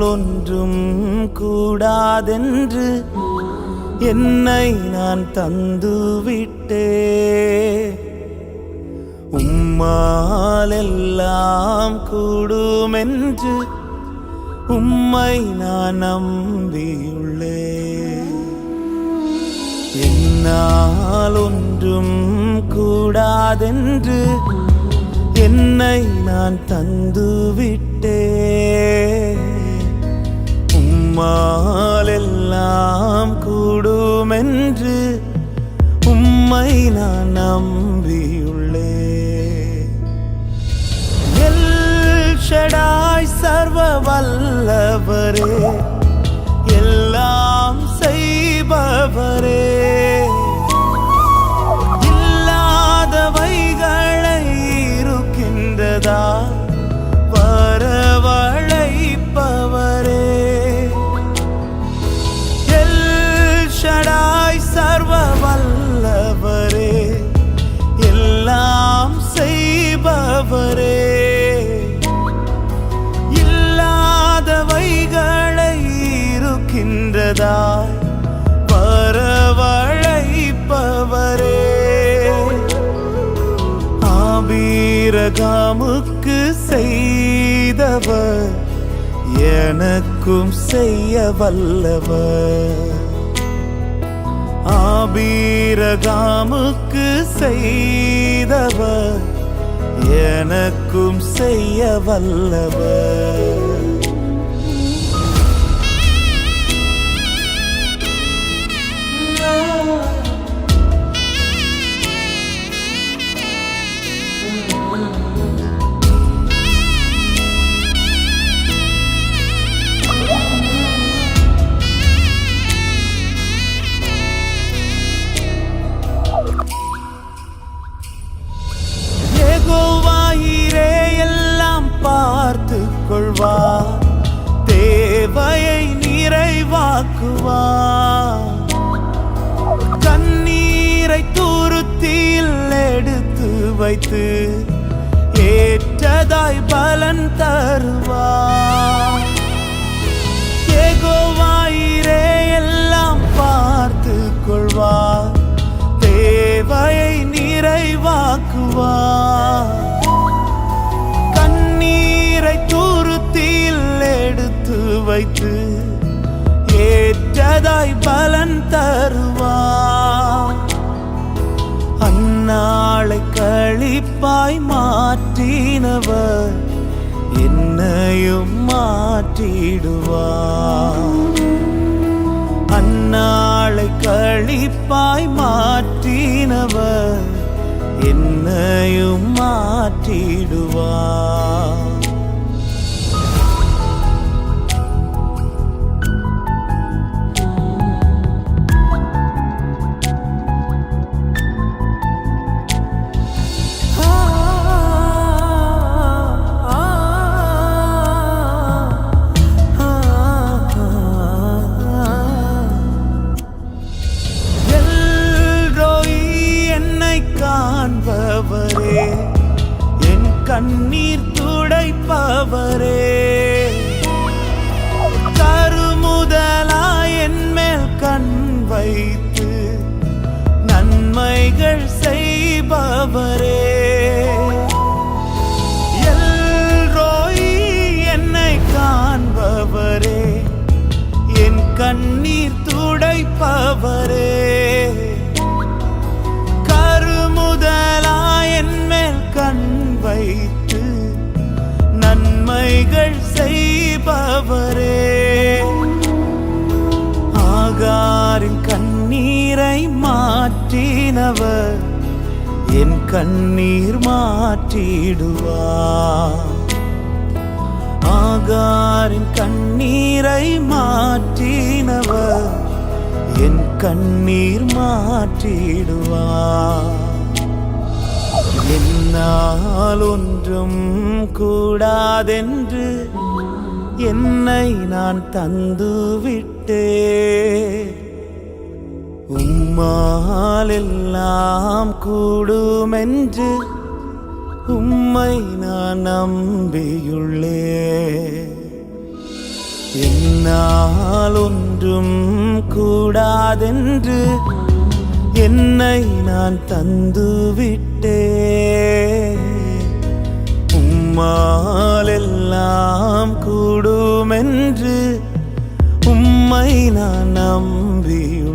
ஒன்றும் கூடாதென்று என்னை நான் தந்துவிட்டே. உம்மால் எல்லாம் கூடுமென்று உம்மை நான் நம்பியுள்ளே. என்னால் ஒன்றும் கூடாதென்று என்னை நான் தந்துவிட்டே. உம்மாலெல்லாம் கூடுமென்று உம்மை நான் நம்பியுள்ளே. எல் ஷடாய் சர்வ வல்லவரே. வீரகாமுக்கு செய்தவர் எனக்கும் செய்ய வல்லவர் ஆபீரகாமுக்கு செய்தவர் எனக்கும் செய்ய வல்லவர் ஆக்குவா கண்ணீரை தூருத்தில் எடுத்து வைத்து ஏற்றதாய் பலன் தருவா? ஏகோவாயிரே எல்லாம் பார்த்து கொள்வா. தேவையை நிறைவாக்குவா. வைத்து ஏற்றதாய் பலன் தருவா அந்நாளை கழிப்பாய் மாற்றினவர் என்னையும் மாற்றிடுவார். அந்நாளை கழிப்பாய் மாற்றினவர் என்னையும் மாற்றிடுவார். செய்பவரே எல்ரோய் என்னை காண்பவரே. என் கண்ணீர் துடைப்பவரே. கருமுதலா என் மேல் கண் வைத்து நன்மைகள் செய்பவரே. ஆகாரின் கண்ணீரை மாற்றினவர் கண்ணீர் மாற்றிடுவா. ஆகாரின் கண்ணீரை மாற்றினவர் என் கண்ணீர் மாற்றிடுவா. என்னால் ஒன்றும் கூடாதென்று என்னை நான் தந்துவிட்டே. உம்மால் உம்மாலெல்லாம் கூடுமென்று உம்மை நான் நம்பியுள்ளே. என்னால் ஒன்றும் கூடாதென்று என்னை நான் தந்து விட்டேன் உம்மால் கூடுமென்று உம்மை நான் நம்பியுள்ளேன்